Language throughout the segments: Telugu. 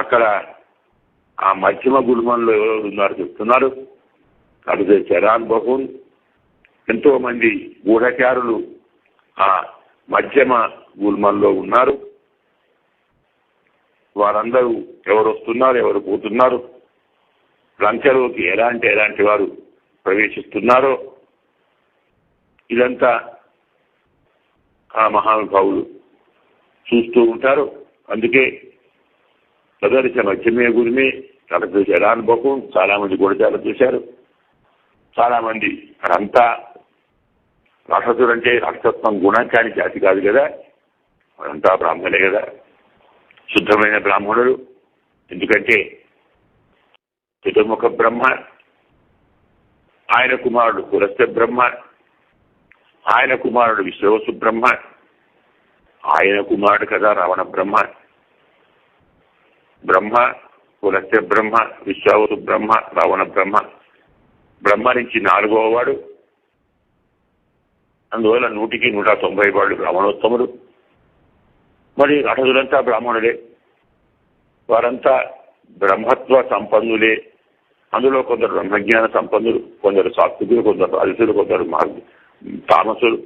అక్కడ ఆ మధ్యమ గుడుమంలో ఎవరు ఉన్నారు చెప్తున్నారు. అడిగే చరాన్ బహున్ ఎంతో మంది గూఢచారులు ఆ మధ్యమ గుల్మంలో ఉన్నారు. వారందరూ ఎవరు వస్తున్నారు ఎవరు పోతున్నారు లంకలోకి ఎలాంటి ఎలాంటి వారు ప్రవేశిస్తున్నారో ఇదంతా ఆ మహానుభావులు చూస్తూ ఉంటారు. అందుకే ప్రదర్శన మధ్యమే గురిని చాలా చూశారు అనుభవం చాలా మంది కూడా చాలా చూశారు. చాలా మంది అంతా రాక్షసుడు అంటే రాక్షసత్వం గుణాంకాని జాతి కాదు కదా. అదంతా బ్రాహ్మణే కదా. శుద్ధమైన బ్రాహ్మణుడు. ఎందుకంటే చతుర్ముఖ బ్రహ్మ ఆయన కుమారుడు కులస్థ బ్రహ్మ ఆయన కుమారుడు విశ్వవసు బ్రహ్మ ఆయన కుమారుడు కదా రావణ బ్రహ్మ. బ్రహ్మ కులస్య బ్రహ్మ విశ్వావసు బ్రహ్మ రావణ బ్రహ్మ. బ్రహ్మ నుంచి నాలుగవ వాడు. అందువల్ల నూటికి నూట తొంభై వాడు బ్రాహ్మణోత్తముడు మరి అటదులంతా బ్రాహ్మణులే. వారంతా బ్రహ్మత్వ సంపన్నులే. అందులో కొందరు బ్రహ్మజ్ఞాన సంపన్నులు కొందరు సాత్వికులు కొందరు అలసులు కొందరు మార్గ తామసులు.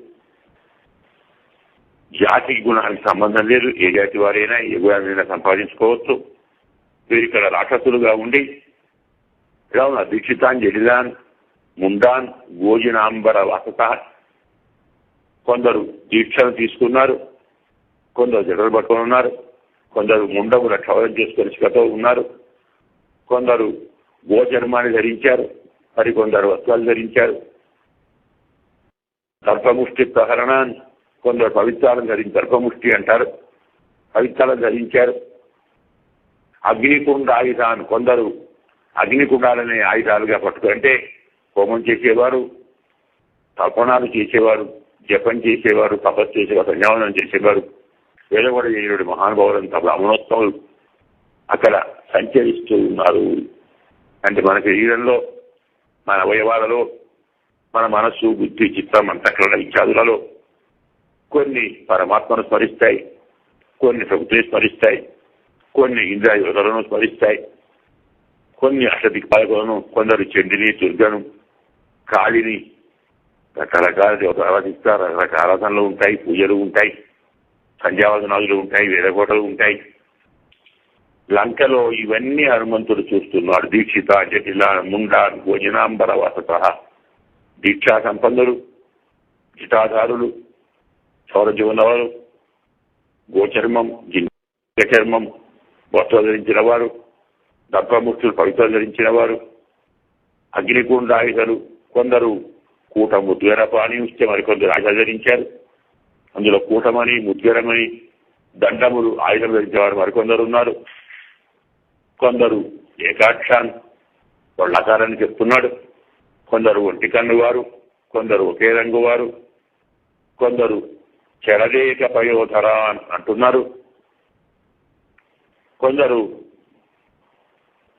జాతి గుణానికి సంబంధం లేదు. ఏ జాతి వారైనా ఏ గుణాన్ని సంపాదించుకోవచ్చు. వీరు ఇక్కడ రాక్షసులుగా ఉండి ఇలా ఉన్న దీక్షితాన్ జడిలాన్ ముండాన్ భోజనాంబర వసత కొందరు దీక్షను తీసుకున్నారు కొందరు జడలు పట్టుకొని ఉన్నారు కొందరు ముండముల క్షవరం చేసుకొని చికతో ఉన్నారు కొందరు గోచర్మాన్ని ధరించారు మరి కొందరు వస్త్రాలు ధరించారు. దర్భముష్టి ప్రహరణాన్ని కొందరు పవిత్రాలను ధరించి దర్భముష్టి అంటారు పవిత్రాలను ధరించారు. అగ్నికుండ ఆయుధాన్ని కొందరు అగ్నికుండాలనే ఆయుధాలుగా పట్టుకుంటే హోమం చేసేవారు తర్పణాలు చేసేవారు జపం చేసేవారు తపస్సు చేసేవారు సంజావనం చేసేవారు. వేదవడ చేయనుడు మహానుభావులంతా అమనోత్సవాలు అక్కడ సంచరిస్తూ ఉన్నారు. అంటే మన శరీరంలో మన అవయవాలలో మన మనస్సు బుద్ధి చిత్తం అంతఃకరణ ఇత్యాదులలో కొన్ని పరమాత్మను స్మరిస్తాయి కొన్ని ప్రభుత్వం స్మరిస్తాయి. కొన్ని ఇంద్రాయుగలను స్మరిస్తాయి కొన్ని అష్టదిక్పాలకులను కొందరు చెండిని దుర్గను కాళిని రకరకాల దేవతలు ఆరాధిస్తారు రకరకాల ఆరాధనలు ఉంటాయి పూజలు ఉంటాయి సంధ్యావదనాదులు ఉంటాయి వేదకోటలు ఉంటాయి లంకలో ఇవన్నీ హనుమంతుడు చూస్తున్నాడు దీక్షిత జటిల ముండా భోజనాంబర వసత దీక్షా సంపన్నులు జిటాధారులు సౌరజీవనవారు గోచర్మం జింక చర్మం వస్త్రం ధరించిన వారు దర్భముక్తులు పవిత్రం ధరించిన వారు అగ్నికుండాయుధలు కొందరు కూట ముద్గర పానీయుస్తే మరికొందరు ఆయుధాలు ధరించారు. అందులో కూటమని ముద్గరమని దండములు ఆయుధం ధరించేవారు మరికొందరు ఉన్నారు. కొందరు ఏకాక్షాన్ వాళ్ళ ఆకారాన్ని చెప్తున్నాడు. కొందరు ఒంటి కన్ను వారు కొందరు ఒకే రంగు వారు కొందరు చెరలేక పయోధరా అంటున్నారు. కొందరు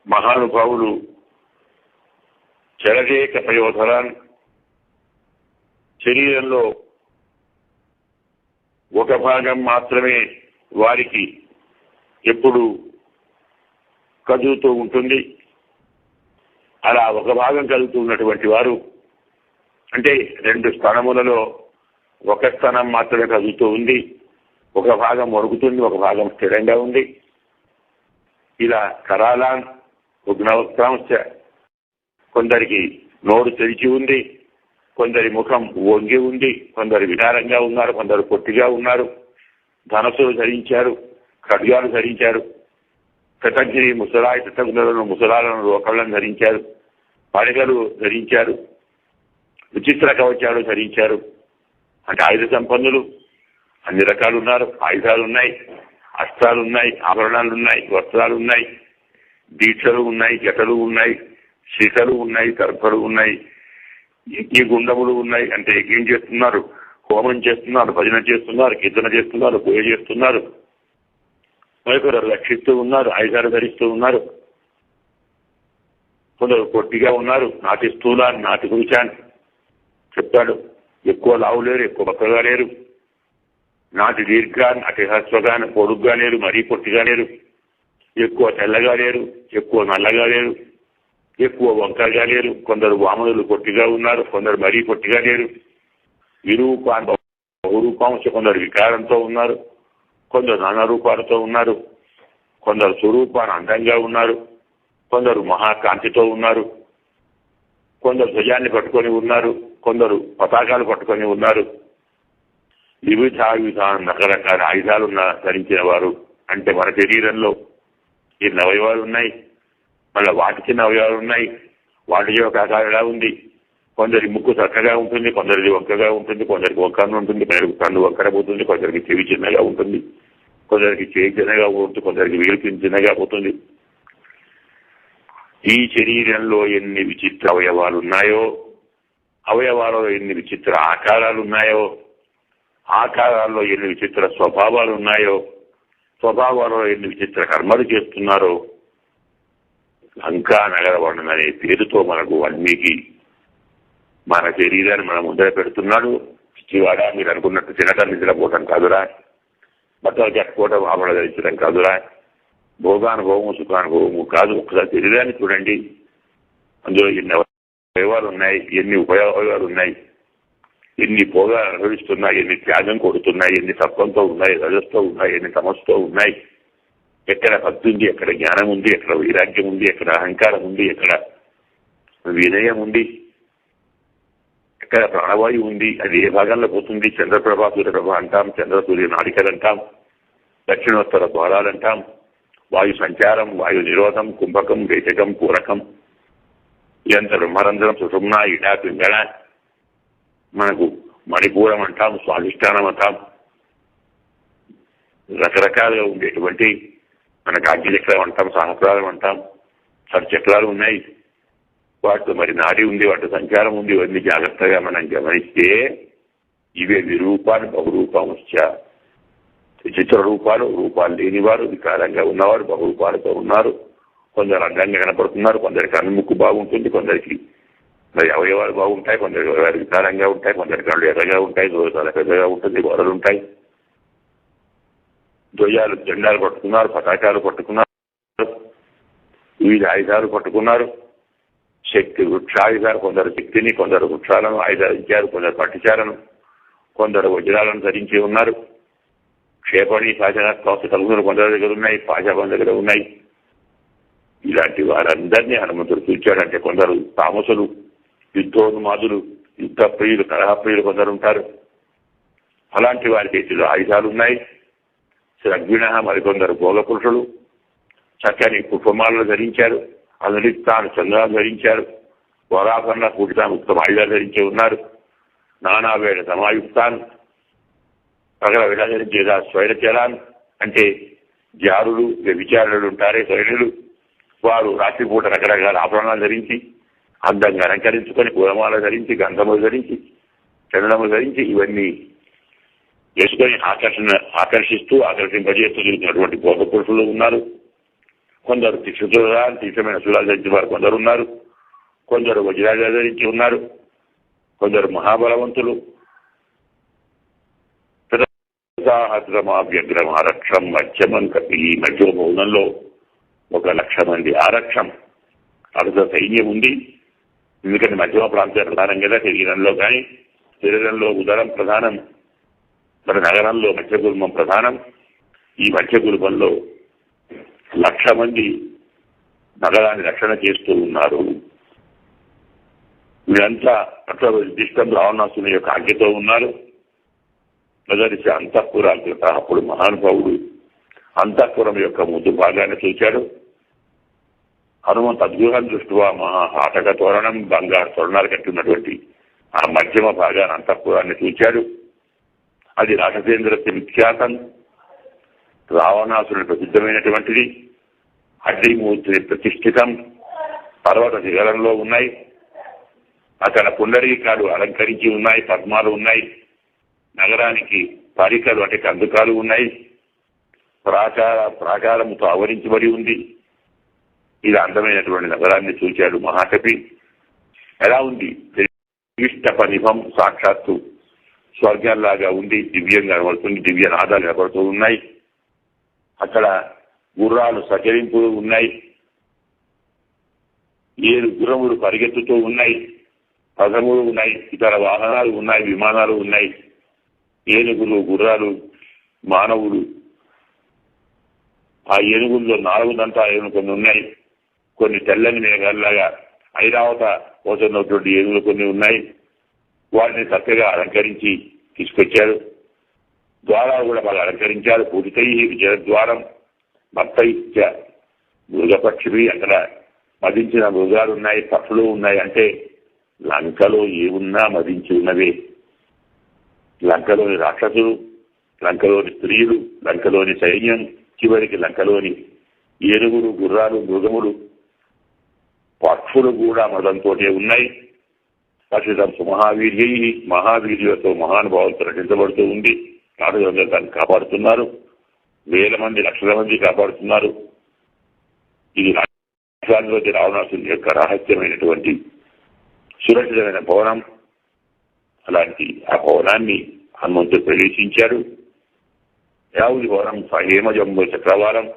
మహానుభావులు చెరలేక పయోధరాన్ శరీరంలో ఒక భాగం మాత్రమే వారికి ఎప్పుడు కదులుతూ ఉంటుంది. అలా ఒక భాగం కదులుతున్నటువంటి వారు అంటే రెండు స్థానములలో ఒక స్థానం మాత్రమే కదులుతూ ఉంది. ఒక భాగం వణుకుతుంది ఒక భాగం స్థిరంగా ఉంది. ఇలా కరాలాన్ ఉగ్నవస్త్రాంశ కొందరికి నోరు తెరిచి ఉంది కొందరి ముఖం వంగి ఉంది కొందరు వికారంగా ఉన్నారు కొందరు పొట్టిగా ఉన్నారు. ధనసులు ధరించారు ఖడ్గాలు ధరించారు. కటగిరి ముసలాయి కృతజ్ఞులను ముసలాలను ఒకళ్ళను ధరించారు పడగలు ధరించారు విచిత్ర కవచాలు ధరించారు. అంటే ఆయుధ సంపన్నులు అన్ని రకాలు ఉన్నారు ఆయుధాలు ఉన్నాయి. అస్త్రాలు ఉన్నాయి ఆభరణాలు ఉన్నాయి వస్త్రాలు ఉన్నాయి దీక్షలు ఉన్నాయి జటలు ఉన్నాయి శిఖలు ఉన్నాయి తర్పలు ఉన్నాయి యజ్ఞ గుండములు ఉన్నాయి. అంటే యజ్ఞం చేస్తున్నారు హోమం చేస్తున్నారు భజన చేస్తున్నారు కీర్తన చేస్తున్నారు పూజ చేస్తున్నారు. మరికొందరు రక్షిస్తూ ఉన్నారు ఆయుధాలు ధరిస్తూ ఉన్నారు. కొందరు పొట్టిగా ఉన్నారు నాటి స్థూలాన్ని నాటి గురిచాన్ని చెప్తాడు ఎక్కువ లావు లేరు ఎక్కువ బక్కగా లేరు. నాటి దీర్ఘాన్ని అతి హ్రస్వగాని పొడుగ్గా లేరు మరీ పొట్టిగా లేరు ఎక్కువ తెల్లగా లేరు ఎక్కువ నల్లగా లేరు ఎక్కువ వంకరగా లేరు కొందరు వామనులు పొట్టిగా ఉన్నారు కొందరు మరీ పొట్టిగా లేరు విరూపాన్ బహురూపాంశ కొందరు వికారంతో ఉన్నారు కొందరు నానా రూపాలతో ఉన్నారు కొందరు స్వరూపాన్ని అందంగా ఉన్నారు కొందరు మహాకాంతితో ఉన్నారు కొందరు ధ్వజాన్ని పట్టుకొని ఉన్నారు కొందరు పతాకాలు పట్టుకొని ఉన్నారు. వివిధ రకరకాల ఆయుధాలు ఉన్న ధరించిన వారు. అంటే మన శరీరంలో ఎన్ని అవయవాలు ఉన్నాయి. మళ్ళీ వాటి చిన్న అవయవాలు ఉన్నాయి. వాటి యొక్క ఆకారం ఎలా ఉంది? కొందరి ముక్కు చక్కగా ఉంటుంది కొందరిది వంకగా ఉంటుంది కొందరికి వంకన ఉంటుంది కొందరికి కన్ను వంకర పోతుంది కొందరికి చెవి చిన్నగా ఉంటుంది కొందరికి చేయి చిన్నగా ఉంటుంది కొందరికి వీలు చిన్నగా పోతుంది. ఈ శరీరంలో ఎన్ని విచిత్ర అవయవాలు ఉన్నాయో అవయవాలలో ఎన్ని విచిత్ర ఆకారాలు ఉన్నాయో ఆకారాల్లో ఎన్ని విచిత్ర స్వభావాలు ఉన్నాయో స్వభావాలలో ఎన్ని విచిత్ర కర్మలు చేస్తున్నారో లంకా నగర వర్ణం అనే పేరుతో మనకు వాల్మీకి మన శరీరాన్ని మన ముందర పెడుతున్నాడు. శివాడ మీరు అనుకున్నట్టు తినటం నిద్రపోవటం కాదురా. బట్టలు కట్టుకోవటం ఆభరణ ధరించడం కాదురా. భోగానుభవము సుఖానుభవము కాదు. ఒకసారి శరీరాన్ని చూడండి. అందులో ఎన్ని అవయవాలు ఉన్నాయి ఎన్ని ఉపయోగాలు ఉన్నాయి. ఎన్ని పోగా అనుభవిస్తున్నాయి ఎన్ని త్యాగం కొడుతున్నాయి ఎన్ని తత్వంతో ఉన్నాయి రజస్తో ఉన్నాయి ఎన్ని తమస్తో ఉన్నాయి? ఎక్కడ భక్తి ఉంది ఎక్కడ జ్ఞానం ఉంది ఎక్కడ వైరాగ్యం ఉంది ఎక్కడ అహంకారం ఉంది ఎక్కడ వినయం ఉంది ఎక్కడ ప్రాణవాయువు ఉంది అది ఏ భాగంలో పోతుంది? చంద్రప్రభ సూర్యప్రభ అంటాం చంద్ర సూర్య నాడికలు అంటాం దక్షిణోత్తర ద్వారాలు అంటాం వాయు సంచారం వాయు నిరోధం కుంభకం వేచకం పూరకం ఇదంతా బ్రహ్మరంధ్రం సుషుమ్న ఇడా పింగళ మనకు మణిపూరం అంటాం స్వాధిష్టానం అంటాం రకరకాలుగా ఉండేటువంటి మనకు అగ్నిచక్రం అంటాం సహస్రాలం అంటాం చక్రాలు ఉన్నాయి. వాటితో మరి నాడి ఉంది వాటి సంచారం ఉంది ఇవన్నీ జాగ్రత్తగా మనం గమనిస్తే ఇవే విరూపాలు బహురూపంశ విచిత్ర రూపాలు రూపాలు లేనివారు వికారంగా ఉన్నవారు బహురూపాలతో ఉన్నారు. కొందరు అందంగా కనపడుతున్నారు కొందరికి అన్ముక్కు బాగుంటుంది కొందరికి మరి అవయవాలు బాగుంటాయి కొందరు అవయవాలు ఉంటాయి కొందరి కళ్ళు ఎర్రగా ఉంటాయి చాలా పెద్దగా ఉంటుంది గొడవలు ఉంటాయి. ధ్వజాలు జెండాలు పట్టుకున్నారు పతాకాలు పట్టుకున్నారు వివిధ ఆయుధాలు పట్టుకున్నారు. శక్తి వృక్షాయుధాలు కొందరు శక్తిని కొందరు వృక్షాలను ఆయుధాలించారు కొందరు పట్టిచారను కొందరు వజ్రాలను ధరించి ఉన్నారు. క్షేపణి పాచన తలుగులు కొందరి దగ్గర ఉన్నాయి పాశాపం దగ్గర ఉన్నాయి. ఇలాంటి వారందరినీ హనుమంతుడు చూచాడంటే కొందరు తామసులు యుద్ధోన్మాదులు యుద్ధ ప్రియులు కలహ ప్రియులు కొందరు ఉంటారు. అలాంటి వారి చేతిలో ఆయుధాలు ఉన్నాయి శ్రగ్విణ మరికొందరు భోగపురుషులు. చక్కని కుటుంబాలను ధరించారు. అనురిక్తాను చంద్రాలు ధరించారు. వరాభరణ కూటితాను ఉత్తమ ఆయుధాలు ధరించి ఉన్నారు. నానావేళ సమాయుక్తాన్. పగల విడధరించేదా స్వైరచరాన్ అంటే జారులు వ్యభిచారులు ఉంటారే శైలులు వారు రాత్రిపూట రకరకాల ఆభరణాలు ధరించి అందంగా అలంకరించుకొని పూలమాల ధరించి గంధములు ధరించి చందనములు ధరించి ఇవన్నీ వేసుకొని ఆకర్షణ ఆకర్షిస్తూ ఆకర్షింపజేస్తూ చూసినటువంటి బోధ పురుషులు ఉన్నారు. కొందరు తీక్షుతులుగా తీక్షమైన శూలాలు ధరించి వారు కొందరు ఉన్నారు. కొందరు వజ్రాజా ధరించి ఉన్నారు. కొందరు మహాబలవంతులు. సహస్రమాభ్యగ్రం ఆరక్షం మధ్యమం కపి ఈ మధ్య భవనంలో ఒక లక్ష మంది ఆరక్షం అర్ధ సైన్యం ఉంది. ఎందుకంటే మధ్యమ ప్రాంతం ప్రధానం కదా శరీరంలో కానీ శరీరంలో ఉదరం ప్రధానం మన నగరంలో మత్స్యకుల్మం ప్రధానం. ఈ మత్స్యకుల్మంలో లక్ష మంది నగరాన్ని రక్షణ చేస్తూ ఉన్నారు. వీరంతా అట్లా నిర్దిష్టం రావణాసుని యొక్క ఆజ్ఞతో ఉన్నారు. మొదటి అంతఃపురాగ్రత అప్పుడు మహానుభావుడు అంతఃపురం యొక్క ముందు భాగాన్ని చూశాడు. హనుమంత్ అద్భుతం దృష్టివా మహా ఆటక తోరణం బంగారు తోరణాలు కట్టినటువంటి ఆ మధ్యమ భాగాన్ని అంతఃపురాన్ని చూచాడు. అది రాక్షసేంద్రస్య విఖ్యాతం రావణాసుని ప్రసిద్ధమైనటువంటిది అగ్నిమూర్తిని ప్రతిష్ఠితం పర్వత శిఖరంలో ఉన్నాయి. అక్కడ పుండరీకాలు అలంకరించి ఉన్నాయి పద్మాలు ఉన్నాయి. నగరానికి పరికలు అంటే కందుకాలు ఉన్నాయి. ప్రాకార ప్రాకారముతో ఆవరించబడి ఉంది. ఇది అందమైనటువంటి నగరాన్ని చూచాడు మహాకవి. ఎలా ఉంది? ఇష్టపనిభం సాక్షాత్తు స్వర్గంలాగా ఉంది దివ్యంగా కనబడుతుంది దివ్య నాదాలు కనబడుతూ ఉన్నాయి. అక్కడ గుర్రాలు సచరింపులు ఉన్నాయి. ఏడు గుర్రములు పరిగెత్తుతూ ఉన్నాయి. పదములు ఉన్నాయి ఇతర వాహనాలు ఉన్నాయి విమానాలు ఉన్నాయి. ఏనుగులు గుర్రాలు మానవులు. ఆ ఏనుగుల్లో నాలుగు దంతాలు కొన్ని ఉన్నాయి. కొన్ని తెల్లని మేఘాల్లాగా ఐరావత పోతున్నటువంటి ఏనుగులు కొన్ని ఉన్నాయి. వాటిని చక్కగా అలంకరించి తీసుకొచ్చారు. ద్వారాలు కూడా బాగా అలంకరించారు. పూజితై విజయద్వారం భక్తైత్య మృగపక్షివి అక్కడ మదించిన మృగాలు ఉన్నాయి పక్షులు ఉన్నాయి అంటే లంకలో ఏమున్నా మదించి ఉన్నవే. లంకలోని రాక్షసులు లంకలోని స్త్రీలు లంకలోని సైన్యం చివరికి లంకలోని ఏనుగులు గుర్రాలు మృగములు పక్షులు కూడా మదంతోటే ఉన్నాయి. పక్షితం మహావీర్యై మహావీర్యులతో మహానుభావులతో నటించబడుతూ ఉంది. నాటులందరూ దాన్ని కాపాడుతున్నారు. వేల మంది లక్షల మంది కాపాడుతున్నారు. ఇది రాష్ట్రాల్లోకి రావణాసుని యొక్క రహస్యమైనటువంటి సురక్షితమైన భవనం. అలాంటి ఆ భవనాన్ని హనుమంతుడు ప్రవేశించారు యావుది భవనం హేమ జంబు చక్రవారం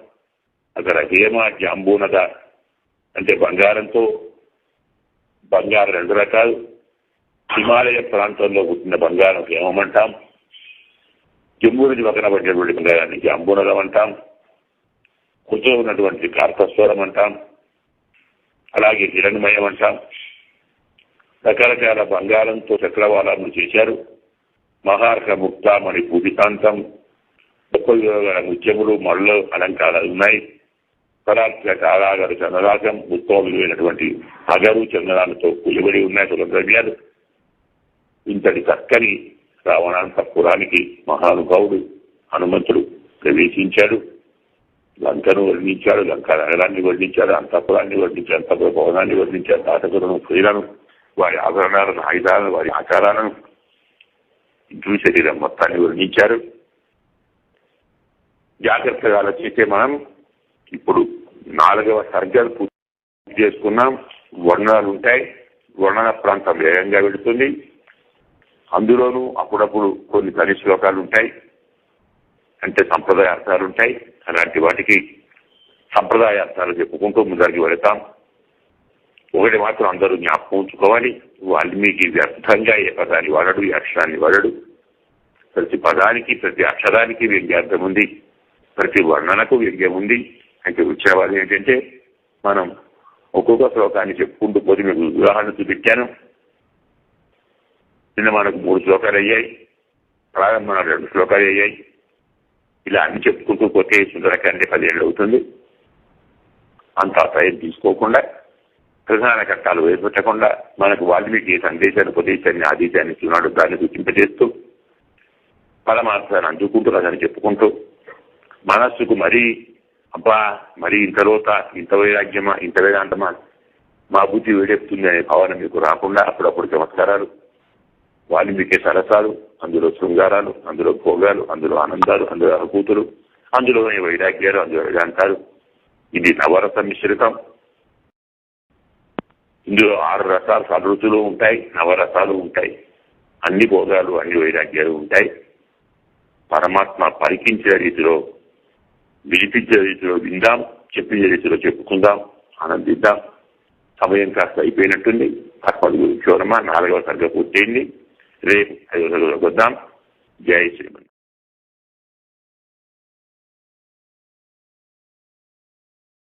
అక్కడ హేమ జాంబూనద అంటే బంగారంతో బంగారం రెండు రకాలు. హిమాలయ ప్రాంతంలో పుట్టిన బంగారం హేమమంటాం జమ్మూ నుంచి పక్కన పడినటువంటి బంగారాన్ని జాంబూనదం అంటాం. కుతో ఉన్నటువంటి కార్పస్వరం అంటాం. అలాగే హిరణ్మయం అంటాం. రకరకాల బంగారంతో చక్రవాళాలను చేశారు. మహార్హ ముక్తామణి పూజితాంతం గల ముత్యములు మళ్ళీ అలంకారాలు ఉన్నాయి. పరాత్ర కారాగరు చంద్రరాజం ముత్తోలువైనటువంటి అగరు చంద్రాలతో కూలిబడి ఉన్నాయి సుగంధ్రవ్యాలు ఇంతటి చక్కని రావణాంతపురానికి మహానుభావుడు హనుమంతుడు ప్రవేశించాడు. లంకను వర్ణించాడు లంక నగరాన్ని వర్ణించాడు అంతఃపురాన్ని వర్ణించాడు అంతఃపుర భవనాన్ని వర్ణించాడు తాటకులను స్త్రీలను వారి ఆభరణాలను ఆయుధాలను వారి ఆచారాలను ఇంటి శరీరం మొత్తాన్ని వర్ణించారు. జాగ్రత్తగా ఆలోచిస్తే మనం ఇప్పుడు నాలుగవ సర్గలు పూర్తి చేసుకున్నాం. వర్ణాలు ఉంటాయి. వర్ణన ప్రాంతం వేగంగా వెళుతుంది. అందులోనూ అప్పుడప్పుడు కొన్ని ధని శ్లోకాలు ఉంటాయి. అంటే సంప్రదాయ అర్థాలు ఉంటాయి. అలాంటి వాటికి సంప్రదాయ అర్థాలు చెప్పుకుంటూ ముందరికి వెళతాం. ఒకటి మాత్రం అందరూ జ్ఞాపకం ఉంచుకోవాలి. వాల్మీకి వ్యర్థంగా ఏ పదాన్ని వాడడు ఏ అక్షరాన్ని వాడడు. ప్రతి పదానికి ప్రతి అక్షరానికి వ్యంగ్యార్థం ఉంది. ప్రతి వర్ణనకు వ్యంగ్యం ఉంది. అంటే వచ్చేవాళ్ళు ఏంటంటే మనం ఒక్కొక్క శ్లోకాన్ని చెప్పుకుంటూ పోతే మీకు ఉదాహరణ చూపించాను. నిన్న మనకు మూడు శ్లోకాలు అయ్యాయి. ప్రారంభంలో రెండు శ్లోకాలు అయ్యాయి. ఇలా అన్ని చెప్పుకుంటూ పోతే సుందరకాండి పదిహేళ్ళు అవుతుంది. అంత టైం తీసుకోకుండా ప్రధాన కట్టాలు వేపెట్టకుండా మనకు వాల్మీకి సందేశాన్ని ఉపదేశాన్ని ఆదేశాన్ని ఇస్తున్నాడు. దాన్ని గుర్తింపజేస్తూ పరమార్థాన్ని అందుకుంటూ అదని చెప్పుకుంటూ మనస్సుకు మరీ అబ్బా మరి ఇంత రోత ఇంత వైరాగ్యమా ఇంత వేదాంతమా మా బుద్ధి వేడెప్పుతుంది అనే భావన మీకు రాకుండా అప్పుడప్పుడు చమత్కారాలు వాల్మీకి సరసాలు అందులో శృంగారాలు అందులో భోగాలు అందులో ఆనందాలు అందులో అనుభూతులు అందులో వైరాగ్యాలు అందులో వేదాంతాలు. ఇది నవరస మిశ్రితం. ఇందులో ఆరు రసాలు సదృతులు ఉంటాయి నవరసాలు ఉంటాయి. అన్ని భోగాలు అన్ని వైరాగ్యాలు ఉంటాయి. పరమాత్మ పరికించే రీతిలో వినిపించే రీతిలో విందాం చెప్పించే రీతిలో చెప్పుకుందాం ఆనందిద్దాం సమయం కాస్త అయిపోయినట్టుంది ఆత్మడు గురించి నాలుగవ తరగతి పూర్తయింది రేపు ఐదో సర్గలోకి వద్దాం జై శ్రీమన్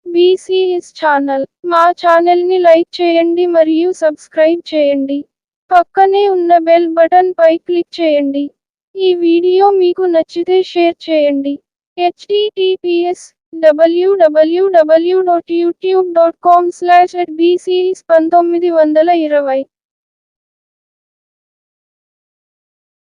బీసీఎస్ ఛానల్ మా ఛానల్ని లైక్ చేయండి మరియు సబ్స్క్రైబ్ చేయండి. పక్కనే ఉన్న బెల్ బటన్ పై క్లిక్ చేయండి. ఈ వీడియో మీకు నచ్చితే షేర్ చేయండి. Https www.youtube.com slash స్లాష్ పంతొమ్మిది వందల ఇరవై